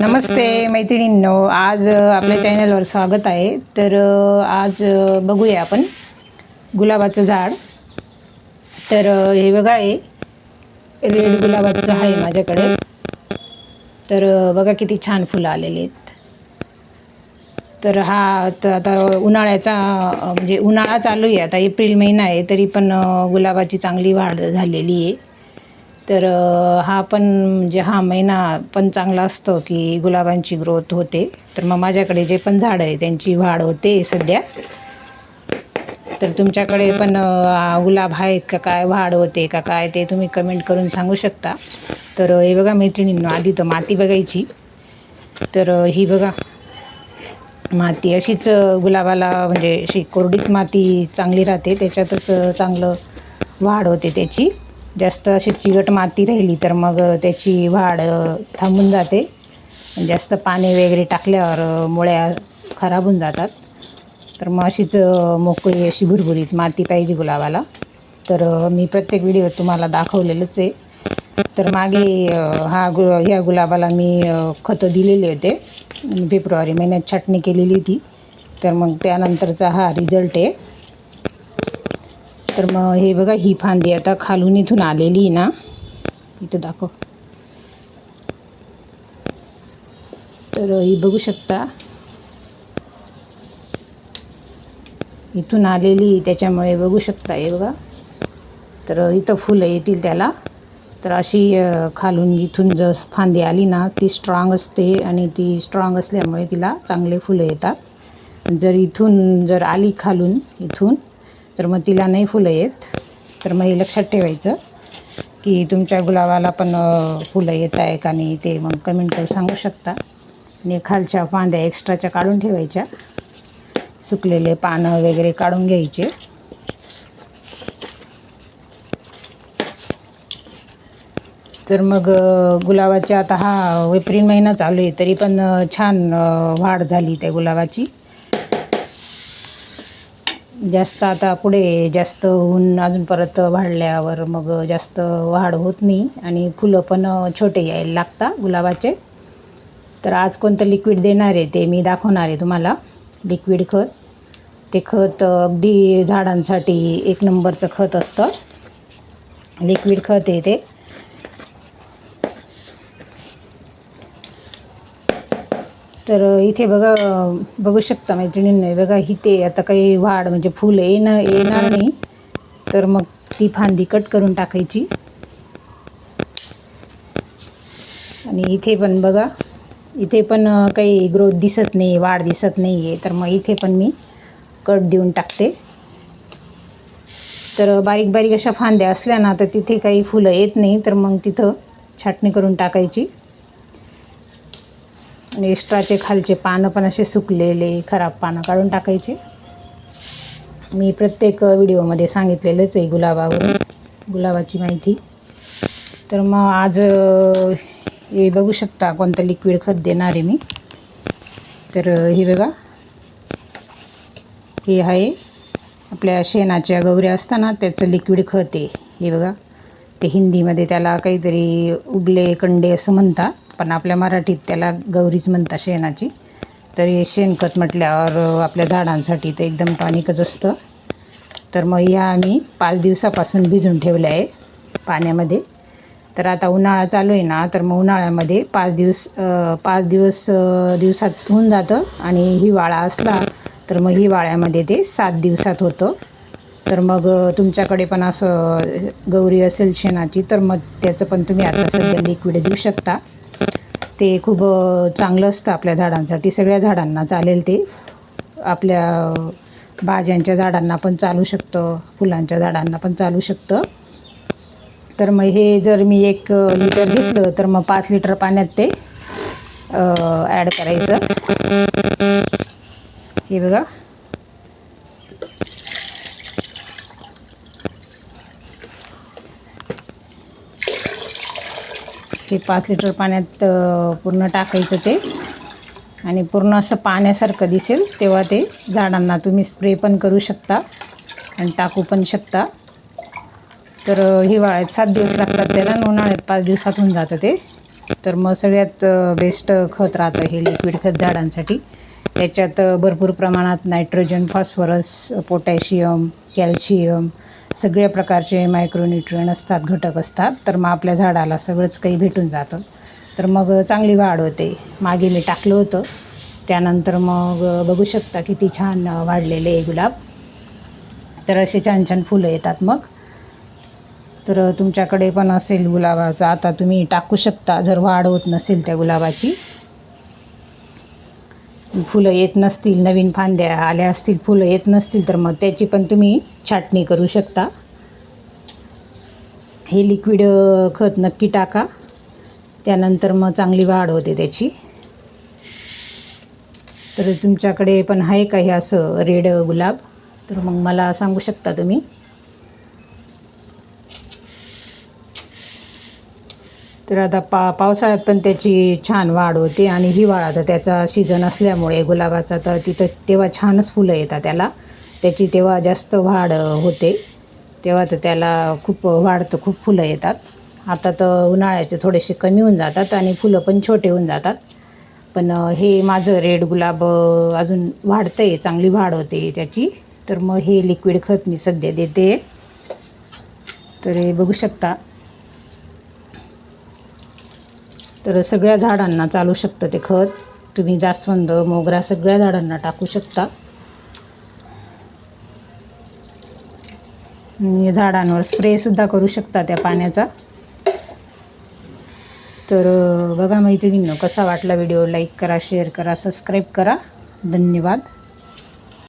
नमस्ते मैत्रिणींनो आज आपल्या चॅनलवर स्वागत आहे. तर आज बघूया आपण गुलाबाचं झाड. तर हे बघा हे रेड गुलाबाचं आहे माझ्याकडे. तर बघा किती छान फुलं आलेली आहेत. तर हा तर आता उन्हाळ्याचा म्हणजे उन्हाळा चालू आहे. आता एप्रिल महिना आहे तरी पण गुलाबाची चांगली वाढ झालेली आहे. तर हा पण म्हणजे हा महिना पण चांगला असतो की गुलाबांची ग्रोथ होते. तर मग माझ्याकडे जे पण झाडं आहे त्यांची वाढ होते सध्या. तर तुमच्याकडे पण गुलाब आहेत का? काय वाढ होते का? काय ते तुम्ही कमेंट करून सांगू शकता. तर हे बघा मैत्रिणींनो आधी तर माती बघायची. तर ही बघा. माती अशीच गुलाबाला म्हणजे अशी कोरडीच माती चांगली राहते. त्याच्यातच चांगलं वाढ होते त्याची. जास्त अशी चिकट माती राहिली तर मग त्याची वाढ थांबून जाते. जास्त पाणी वगैरे टाकल्यावर मुळ्या खराब होऊन जातात. तर मग अशीच मोकळी अशी भुरभुरीत माती पाहिजे गुलाबाला. तर मी प्रत्येक व्हिडिओ तुम्हाला दाखवलेलंच आहे. तर मागे हा गु ह्या गुलाबाला मी खतं दिलेले होते. फेब्रुवारी महिन्यात छाटणी केलेली होती. तर मग त्यानंतरचा हा रिझल्ट आहे. तर मग हे बघा ही फांदी आता खालून इथून आलेली आहे ना. इथं दाखव. तर ही बघू शकता. इथून आलेली त्याच्यामुळे बघू शकता हे बघा. तर इथं फुलं येतील त्याला. तर अशी खालून इथून जर फांदी आली ना ती स्ट्रॉंग असते आणि ती स्ट्रॉंग असल्यामुळे तिला चांगले फुलं येतात. जर इथून जर आली खालून इथून तर मग तिला नाही फुलं येत. तर मग हे लक्षात ठेवायचं की तुमच्या गुलाबाला पण फुलं येत आहे का नाही ते मग कमेंट करून सांगू शकता. आणि खालच्या फांद्या एक्स्ट्राच्या काढून ठेवायच्या. सुकलेले पानं वगैरे काढून घ्यायचे. तर मग गुलाबाच्या आता हा एप्रिल महिना चालू आहे तरी पण छान वाढ झाली त्या गुलाबाची. जास्त आता पुढे जास्त ऊन अजून परत वाढल्यावर मग जास्त वाढ होत नाही आणि फुलं पण छोटे यायला लागता गुलाबाचे. तर आज कोणतं लिक्विड देणार आहे ते मी दाखवणार आहे तुम्हाला. लिक्विड खत. ते खत अगदी झाडांसाठी एक नंबरचं खत असतं. लिक्विड खत आहे ते. तर इथे बघा बघू शकता मैत्रिणींनो बघा इथे आता काही वाढ म्हणजे फुल येणं येणार नाही. तर मग ती फांदी कट करून टाकायची. आणि इथे पण बघा इथे पण काही ग्रोथ दिसत नाही वाढ दिसत नाही आहे तर मग इथे पण मी कट देऊन टाकते. तर बारीक बारीक अशा फांद्या असल्या ना तर तिथे काही फुलं येत नाही. तर मग तिथं छाटणी करून टाकायची. आणि एक्स्ट्राचे खालचे पानं पण असे सुकलेले खराब पानं काढून टाकायचे. मी प्रत्येक व्हिडिओमध्ये सांगितलेलंच आहे गुलाबावर गुलाबाची माहिती. तर मग आज हे बघू शकता कोणतं लिक्विड खत देणार आहे मी. तर हे बघा. हे आहे आपल्या शेणाच्या गौऱ्या असताना त्याचं लिक्विड खत आहे. हे बघा. ते हिंदीमध्ये त्याला काहीतरी उगले कंडे असं म्हणतात. पण आपल्या मराठीत त्याला गौरीच म्हणतात शेणाची. तर हे शेणखत म्हटल्यावर आपल्या झाडांसाठी ते एकदम टॉनिकच असतं. तर मग ह्या आम्ही पाच दिवसापासून भिजून ठेवलं आहे पाण्यामध्ये. तर आता उन्हाळा चालू आहे ना तर मग उन्हाळ्यामध्ये पाच दिवस पाच दिवस दिवसात होऊन जातं. आणि हिवाळा असला तर मग हिवाळ्यामध्ये ते सात दिवसात होतं. तर मग तुमच्याकडे पण असं गौरी असेल शेणाची तर मग त्याचं पण तुम्ही आता सध्या लिक्विड देऊ शकता. ते खूप चांगलं असतं आपल्या झाडांसाठी. सगळ्या झाडांना चालेल ते. आपल्या भाज्यांच्या झाडांना पण चालू शकतं. फुलांच्या झाडांना पण चालू शकतं. तर मग हे जर मी एक लिटर घेतलं तर मग पाच लिटर पाण्यात ते ॲड करायचं. हे बघा. हे पाच लिटर पाण्यात पूर्ण टाकायचं ते. आणि पूर्ण असं पाण्यासारखं दिसेल तेव्हा ते झाडांना तुम्ही स्प्रे पण करू शकता आणि टाकू पण शकता. तर हिवाळ्यात सात दिवस लागतात त्याला आणि उन्हाळ्यात पाच दिवसात होऊन जातं ते. तर मग सगळ्यात बेस्ट खत राहतं हे लिक्विड खत झाडांसाठी. त्याच्यात भरपूर प्रमाणात नायट्रोजन फॉस्फरस पोटॅशियम कॅल्शियम सगळ्या प्रकारचे मायक्रोन्युट्रियन असतात घटक असतात. तर मग आपल्या झाडाला सगळंच काही भेटून जातं. तर मग चांगली वाढ होते. मागे मी टाकलं होतं. त्यानंतर मग बघू शकता किती छान वाढलेले आहे गुलाब. तर असे छान छान फुलं येतात मग. तर तुमच्याकडे पण असेल गुलाबाचं. आता तुम्ही टाकू शकता. जर वाढ होत नसेल त्या गुलाबाची फुलं येत नसतील नवीन फांद्या आल्या असतील फुलं येत नसतील तर मग त्याची पण तुम्ही छाटणी करू शकता. हे लिक्विड खत नक्की टाका. त्यानंतर मग चांगली वाढ होते त्याची. तर तुमच्याकडे पण आहे का हे असं रेड गुलाब? तर मग मला सांगू शकता तुम्ही. तर आता पा पावसाळ्यात पण त्याची छान वाढ होते आणि हिवाळा तर त्याचा सीझन असल्यामुळे गुलाबाचा तर तिथं तेव्हा छानच फुलं येतात त्याला. त्याची तेव्हा जास्त वाढ होते. तेव्हा तर त्याला खूप वाढतं खूप फुलं येतात. आता तर उन्हाळ्याचे थोडेसे कमी होऊन जातात आणि फुलं पण छोटे होऊन जातात. पण हे माझं रेड गुलाब अजून वाढतं आहे चांगली वाढ होते त्याची. तर मग हे लिक्विड खत मी सध्या देते. तर हे बघू शकता. तर सगळ्या झाडांना चालू शकतं ते खत. तुम्ही जास्वंद मोगरा सगळ्या झाडांना टाकू शकता. झाडांवर स्प्रेसुद्धा करू शकता त्या पाण्याचा. तर बघा मैत्रिणींनो कसा वाटला व्हिडिओ? लाईक करा शेअर करा सबस्क्राईब करा. धन्यवाद.